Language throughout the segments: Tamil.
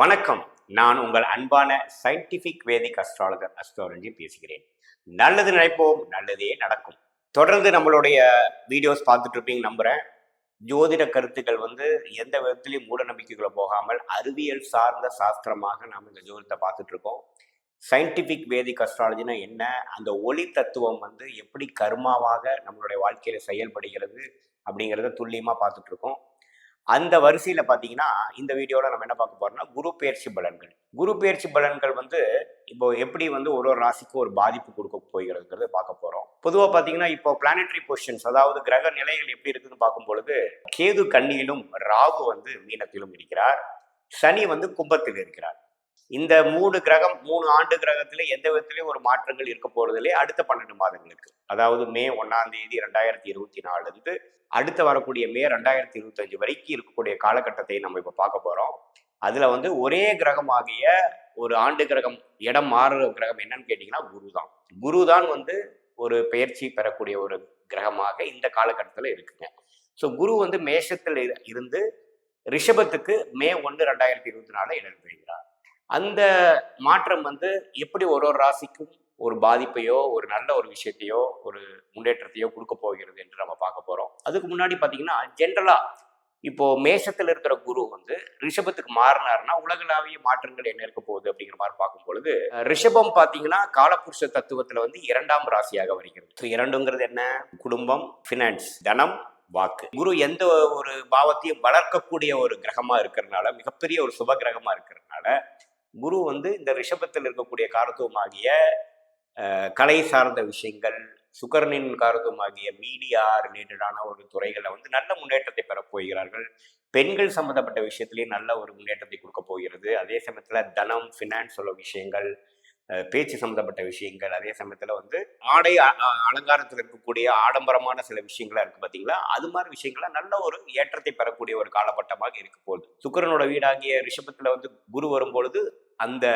வணக்கம். நான் உங்கள் அன்பான சயின்டிபிக் வேதிக் அஸ்ட்ராலஜர் அஸ்ட்ராலஜி பேசுகிறேன். நல்லது நினைப்போம் நல்லதே நடக்கும். தொடர்ந்து நம்மளுடைய வீடியோஸ் பார்த்துட்டு இருப்பீங்க நம்புறேன். ஜோதிட கருத்துக்கள் வந்து எந்த விதத்திலையும் மூட நம்பிக்கைகளை போகாமல் அறிவியல் சார்ந்த சாஸ்திரமாக நாம் இந்த ஜோதிடத்தை பார்த்துட்டு இருக்கோம். சயின்டிஃபிக் வேதிக் அஸ்ட்ராலஜினா என்ன? அந்த ஒளி தத்துவம் வந்து எப்படி கர்மாவாக நம்மளுடைய வாழ்க்கையில செயல்படுகிறது அப்படிங்கிறத துல்லியமாக பார்த்துட்டு இருக்கோம் அந்த வரிசையில் பார்த்தீங்கன்னா இந்த வீடியோவில் நம்ம என்ன பார்க்க போறோம்னா குரு பயிற்சி பலன்கள். குரு பயிற்சி பலன்கள் வந்து இப்போ எப்படி வந்து ஒரு ஒரு ராசிக்கும் ஒரு பாதிப்பு கொடுக்க போகிறதுங்கிறத பார்க்க போகிறோம் பொதுவாக பார்த்தீங்கன்னா இப்போ பிளானட்டரி பொசிஷன்ஸ் அதாவது கிரக நிலைகள் எப்படி இருக்குன்னு பார்க்கும் பொழுது கேது கண்ணியிலும் ராகு வந்து மீனத்திலும் இருக்கிறார். சனி வந்து கும்பத்தில் இருக்கிறார். இந்த மூணு கிரகம் மூணு ஆண்டு கிரகத்துல எந்த விதத்திலையும் ஒரு மாற்றங்கள் இருக்க போறதில்லை அடுத்த பன்னெண்டு மாதங்களுக்கு. அதாவது மே ஒன்னாம் தேதி ரெண்டாயிரத்தி இருபத்தி நாலுல இருந்து அடுத்து வரக்கூடிய மே ரெண்டாயிரத்தி இருபத்தஞ்சு வரைக்கும் இருக்கக்கூடிய காலகட்டத்தை நம்ம இப்ப பார்க்க போறோம். அதுல வந்து ஒரே கிரகமாகிய ஒரு ஆண்டு கிரகம் இடம் மாறுற கிரகம் என்னன்னு கேட்டீங்கன்னா குரு தான். குரு தான் வந்து ஒரு பெயர்ச்சி பெறக்கூடிய ஒரு கிரகமாக இந்த காலகட்டத்தில் இருக்குங்க. ஸோ குரு வந்து மேஷத்தில் இருந்து ரிஷபத்துக்கு மே ஒன்று ரெண்டாயிரத்தி இருபத்தி நாலில் இடம் பெறுகிறார் அந்த மாற்றம் வந்து எப்படி ஒரு ஒரு ராசிக்கும் ஒரு பாதிப்பையோ ஒரு நல்ல ஒரு விஷயத்தையோ ஒரு முன்னேற்றத்தையோ கொடுக்க போகிறது என்று நம்ம பார்க்க போறோம். அதுக்கு முன்னாடி பார்த்தீங்கன்னா ஜென்ரலா இப்போ மேஷத்தில் இருக்கிற குரு வந்து ரிஷபத்துக்கு மாறினாருன்னா உலகளாவிய மாற்றங்கள் என்ன இருக்க போகுது அப்படிங்கிற மாதிரி பார்க்கும் பொழுது ரிஷபம் பார்த்தீங்கன்னா காலபுருஷ தத்துவத்துல வந்து இரண்டாம் ராசியாக வருகிறது. ஸோ இரண்டுங்கிறது என்ன? குடும்பம் ஃபினான்ஸ் தனம் வாக்கு. குரு எந்த ஒரு பாவத்தையும் வளர்க்கக்கூடிய ஒரு கிரகமா இருக்கிறதுனால மிகப்பெரிய ஒரு சுப கிரகமா இருக்கிறதுனால குரு வந்து இந்த ரிஷபத்தில் இருக்கக்கூடிய காரத்துவமாகிய கலை சார்ந்த விஷயங்கள் சுகர்னின் காரத்துவமாகிய மீடியா ரிலேட்டடான ஒரு துறைகளை வந்து நல்ல முன்னேற்றத்தை பெறப் போகிறார்கள். பெண்கள் சம்பந்தப்பட்ட விஷயத்திலேயே நல்ல ஒரு முன்னேற்றத்தை கொடுக்க போகிறது. அதே சமயத்தில் தனம் ஃபினான்ஸ் உள்ள விஷயங்கள் பேச்சு சம்மந்தப்பட்ட விஷயங்கள் அதே சமயத்தில் வந்து ஆடை அ- அலங்காரத்தில் இருக்கக்கூடிய ஆடம்பரமான சில விஷயங்களா இருக்கு பார்த்தீங்களா அது மாதிரி விஷயங்கள நல்ல ஒரு ஏற்றத்தை பெறக்கூடிய ஒரு காலகட்டமாக இருக்க போகுது சுக்கரனோட வீடாகிய ரிஷபத்தில் வந்து குரு வரும்பொழுது அந்த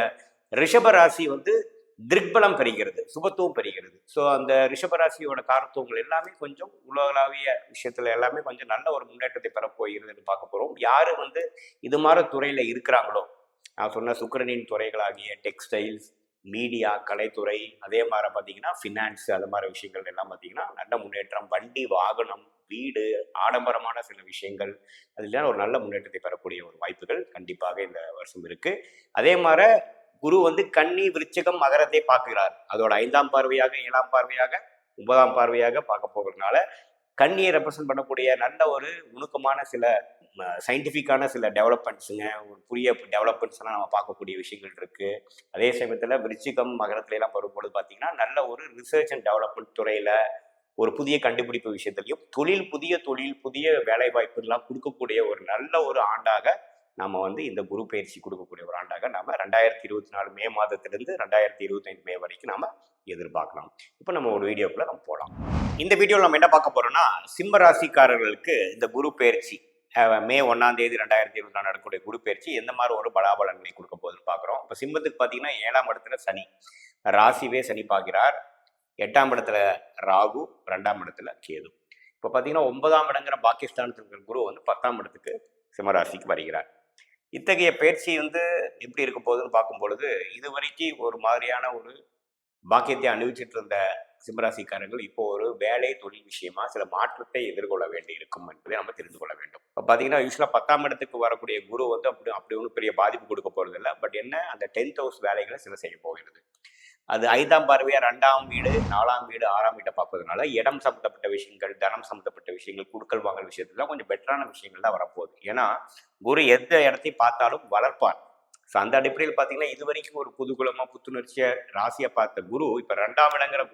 ரிஷப ராசி வந்து திருக்பலம் பெறுகிறது சுபத்துவம் பெறுகிறது. ஸோ அந்த ரிஷபராசியோட காரத்துவங்கள் எல்லாமே கொஞ்சம் உலகளாவிய விஷயத்துல எல்லாமே கொஞ்சம் நல்ல ஒரு முன்னேற்றத்தை பெறப்போகிறதுன்னு பார்க்க போகிறோம் யார் வந்து இது மாதிரி துறையில் இருக்கிறாங்களோ? நான் சொன்ன சுக்கிரனின் துறைகளாகிய டெக்ஸ்டைல்ஸ் மீடியா கலைத்துறை அதே மாதிரி பார்த்தீங்கன்னா ஃபினான்ஸ் அது மாதிரி விஷயங்கள் எல்லாம் பார்த்தீங்கன்னா நல்ல முன்னேற்றம் வண்டி வாகனம் வீடு ஆடம்பரமான சில விஷயங்கள் அதில் ஒரு நல்ல முன்னேற்றத்தை பெறக்கூடிய ஒரு வாய்ப்புகள் கண்டிப்பாக இந்த வருஷம் இருக்கு. அதே மாதிரி குரு வந்து கன்னி விருச்சகம் மகரத்தை பார்க்கிறார். அதோட ஐந்தாம் பார்வையாக ஏழாம் பார்வையாக ஒன்பதாம் பார்வையாக பார்க்க போகிறதுனால கண்ணியை ரெப்ரசன்ட் பண்ணக்கூடிய நல்ல ஒரு நுணுக்கமான சில சயின்டிஃபிக்கான சில டெவலப்மெண்ட்ஸுங்க ஒரு புதிய டெவலப்மெண்ட்ஸ் எல்லாம் நம்ம பார்க்கக்கூடிய விஷயங்கள் இருக்கு. அதே சமயத்தில் விருச்சிகம் மகரத்துல வரும்பொழுது பார்த்தீங்கன்னா நல்ல ஒரு ரிசர்ச் அண்ட் டெவலப்மெண்ட் துறையில ஒரு புதிய கண்டுபிடிப்பு விஷயத்திலையும் தொழில் புதிய தொழில் புதிய வேலைவாய்ப்புலாம் கொடுக்கக்கூடிய ஒரு நல்ல ஒரு ஆண்டாக நம்ம வந்து இந்த குரு பயிற்சி கொடுக்கக்கூடிய ஒரு ஆண்டாக நம்ம ரெண்டாயிரத்தி இருபத்தி நாலு மே மாதத்திலிருந்து ரெண்டாயிரத்தி இருபத்தைந்து மே வரைக்கும் நம்ம எதிர்பார்க்கலாம். இப்போ நம்ம ஒரு வீடியோக்குள்ள நம்ம போகலாம் இந்த வீடியோவில் நம்ம என்ன பார்க்க போறோம்னா சிம்ம ராசிக்காரர்களுக்கு இந்த குரு பயிற்சி மே ஒன்றாம் தேதி ரெண்டாயிரத்தி இருபத்தி நாலு நடக்கக்கூடிய குரு பயிற்சி எந்த மாதிரி ஒரு பலாபலன்களை கொடுக்க போகுதுன்னு பார்க்குறோம். இப்போ சிம்மத்துக்கு பார்த்தீங்கன்னா ஏழாம் இடத்துல சனி. ராசிவே சனி பார்க்கிறார். எட்டாம் இடத்துல ராகு ரெண்டாம் இடத்துல கேது. இப்போ பார்த்தீங்கன்னா ஒன்பதாம் இடங்கிற பாகிஸ்தானத்தில் இருக்கிற குரு வந்து பத்தாம் இடத்துக்கு சிம்மராசிக்கு வருகிறார். இத்தகைய பயிற்சி வந்து எப்படி இருக்க போகுதுன்னு பார்க்கும் பொழுது இது வரைக்கும் ஒரு மாதிரியான ஒரு பாக்கியத்தை அனுபவிச்சுட்டு இருந்த சிம்மராசிக்காரர்கள் இப்போ ஒரு வேலை தொழில் விஷயமா சில மாற்றத்தை எதிர்கொள்ள வேண்டி இருக்கும் என்பதை நம்ம தெரிந்து கொள்ள வேண்டும். இப்போ பார்த்தீங்கன்னா யூஸ்வலாக பத்தாம் இடத்துக்கு வரக்கூடிய குரு வந்து அப்படி அப்படி ஒன்றும் பெரிய பாதிப்பு கொடுக்க போகிறது இல்லை பட் என்ன அந்த டென்த் ஹவுஸ் வேலைகளை சில செய்ய போகிறது. அது ஐந்தாம் பார்வையா ரெண்டாம் வீடு நாலாம் வீடு ஆறாம் வீட்டை பார்ப்பதுனால இடம் சம்மந்தப்பட்ட விஷயங்கள் தனம் சம்மந்தப்பட்ட விஷயங்கள் குடுக்கல் வாங்கல் விஷயத்துல கொஞ்சம் பெட்டரான விஷயங்கள் தான் வரப்போகுது. ஏன்னா குரு எந்த இடத்தையும் பார்த்தாலும் வளர்ப்பார். ஸோ அந்த அடிப்படையில் பார்த்தீங்கன்னா இது வரைக்கும் ஒரு புதுகுலமா புத்துணர்ச்சியை ராசியை பார்த்த குரு இப்போ ரெண்டாம் இடங்கிற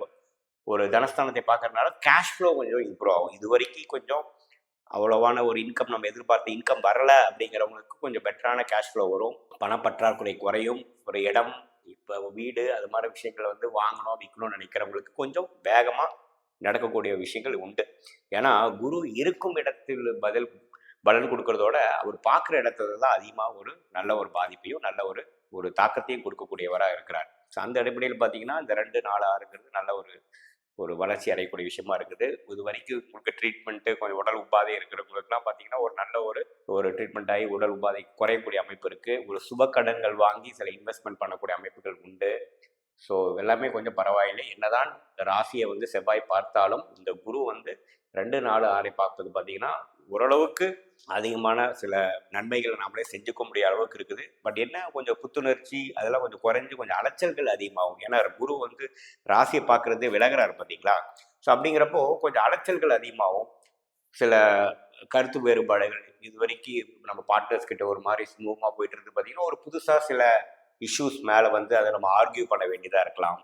ஒரு தனஸ்தானத்தை பார்க்கறதுனால கேஷ் ஃப்ளோ கொஞ்சம் இம்ப்ரூவ் ஆகும். இது வரைக்கும் கொஞ்சம் அவ்வளவான ஒரு இன்கம் நம்ம எதிர்பார்த்த இன்கம் வரலை அப்படிங்கிறவங்களுக்கு கொஞ்சம் பெட்டரான கேஷ் ஃப்ளோ வரும். பணப்பற்றாக்குறை குறையும். ஒரு இடம் இப்போ வீடு அது மாதிரி விஷயங்களை வந்து வாங்கணும் விற்கணும்னு நினைக்கிறவங்களுக்கு கொஞ்சம் வேகமாக நடக்கக்கூடிய விஷயங்கள் உண்டு. ஏன்னா குரு இருக்கும் இடத்தில் பதில் பலன் கொடுக்கறதோட அவர் பார்க்குற இடத்துல தான் அதிகமாக ஒரு நல்ல ஒரு பாதிப்பையும் நல்ல ஒரு ஒரு தாக்கத்தையும் கொடுக்கக்கூடியவராக இருக்கிறார். ஸோ அந்த அடிப்படையில் பார்த்தீங்கன்னா இந்த ரெண்டு நாலு ஆறுங்கிறது நல்ல ஒரு ஒரு வளர்ச்சி அடையக்கூடிய விஷயமா இருக்குது. இது வரைக்கும் உங்களுக்கு ட்ரீட்மெண்ட்டு கொஞ்சம் உடல் உபாதை இருக்கிறவங்களுக்குலாம் பார்த்தீங்கன்னா ஒரு நல்ல ஒரு ஒரு ட்ரீட்மெண்ட் ஆகி உடல் உபாதை குறையக்கூடிய அமைப்பு இருக்குது ஒரு சுப கடன்கள் வாங்கி சில இன்வெஸ்ட்மெண்ட் பண்ணக்கூடிய அமைப்புகள் உண்டு. ஸோ எல்லாமே கொஞ்சம் பரவாயில்லை. என்னதான் ராசியை வந்து செவ்வாய் பார்த்தாலும் இந்த குரு வந்து ரெண்டு நாலு ஆறை பார்ப்பது பார்த்தீங்கன்னா ஓரளவுக்கு அதிகமான சில நன்மைகளை நம்மளே செஞ்சுக்க முடியாத அளவுக்கு இருக்குது. பட் என்ன? கொஞ்சம் புத்துணர்ச்சி அதெல்லாம் கொஞ்சம் குறைஞ்சு கொஞ்சம் அலைச்சல்கள் அதிகமாகும். ஏன்னா குரு வந்து ராசியை பார்க்குறதே விலகிறாரு பார்த்தீங்களா? ஸோ அப்படிங்கிறப்போ கொஞ்சம் அலைச்சல்கள் அதிகமாகும். சில கருத்து வேறுபாடுகள் இது வரைக்கும் நம்ம பார்ட்னர்ஸ் கிட்ட ஒரு மாதிரி ஸ்மூவமாக போயிட்டு இருந்து பார்த்தீங்கன்னா ஒரு புதுசாக சில இஷ்யூஸ் மேலே வந்து அதை நம்ம ஆர்கியூ பண்ண வேண்டியதாக இருக்கலாம்.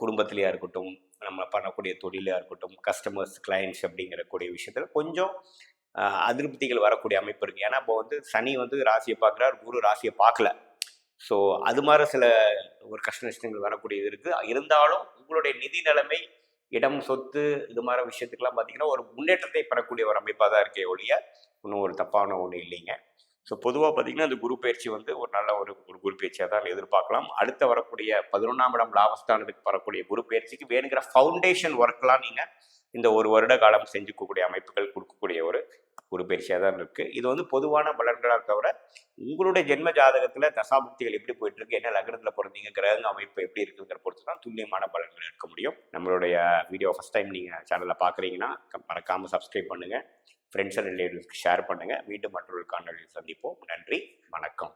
குடும்பத்திலையாக இருக்கட்டும் நம்ம பண்ணக்கூடிய தொழிலாக இருக்கட்டும் கஸ்டமர்ஸ் கிளைண்ட்ஸ் அப்படிங்கிற கூடிய விஷயத்தில் கொஞ்சம் அதிருப்திகள் வரக்கூடிய அமைப்பு இருக்குது ஏன்னா இப்போ வந்து சனி வந்து ராசியை பார்க்குறார் குரு ராசியை பார்க்கல. ஸோ அது மாதிரி சில ஒரு கஷ்ட நஷ்டங்கள் வரக்கூடியது இருக்குது இருந்தாலும் உங்களுடைய நிதி நிலைமை இடம் சொத்து இது மாதிரி விஷயத்துக்கெல்லாம் பார்த்தீங்கன்னா ஒரு முன்னேற்றத்தை பெறக்கூடிய ஒரு அமைப்பாக தான் இருக்கே ஒழிய இன்னும் ஒரு தப்பான ஒன்று இல்லைங்க. ஸோ பொதுவாக பார்த்தீங்கன்னா இந்த குரு பயிற்சி வந்து ஒரு நல்ல ஒரு ஒரு குரு பயிற்சியாக தான் எதிர்பார்க்கலாம். அடுத்த வரக்கூடிய பதினொன்றாம் இடம் லாபஸ்தானத்துக்கு வரக்கூடிய குரு பயிற்சிக்கு வேணுங்கிற ஃபவுண்டேஷன் ஒர்க்லாம் நீங்கள் இந்த ஒரு வருட காலம் செஞ்சுக்கக்கூடிய அமைப்புகள் கொடுக்கக்கூடிய ஒரு குரு பயிற்சியாக தான் இருக்குது இது வந்து பொதுவான பலன்களாக தவிர உங்களுடைய ஜென்ம ஜாதகத்தில் தசாபுக்திகள் எப்படி போயிட்டு இருக்கு என்ன லக்னத்தில் பிறந்தீங்க கிரகங்க அமைப்பு எப்படி இருக்குங்கிற பொறுத்து தான் துல்லியமான பலன்கள் எடுக்க முடியும். நம்மளுடைய வீடியோ ஃபஸ்ட் டைம் நீங்கள் சேனலில் பார்க்குறீங்கன்னா மறக்காமல் சப்ஸ்கிரைப் பண்ணுங்கள் ஃப்ரெண்ட்ஸ் அண்ட் ரிலேட்டிவ்ஸ்க்கு ஷேர் பண்ணுங்கள் மீண்டும் மற்றொரு காணொலியில் சந்திப்போம். நன்றி வணக்கம்.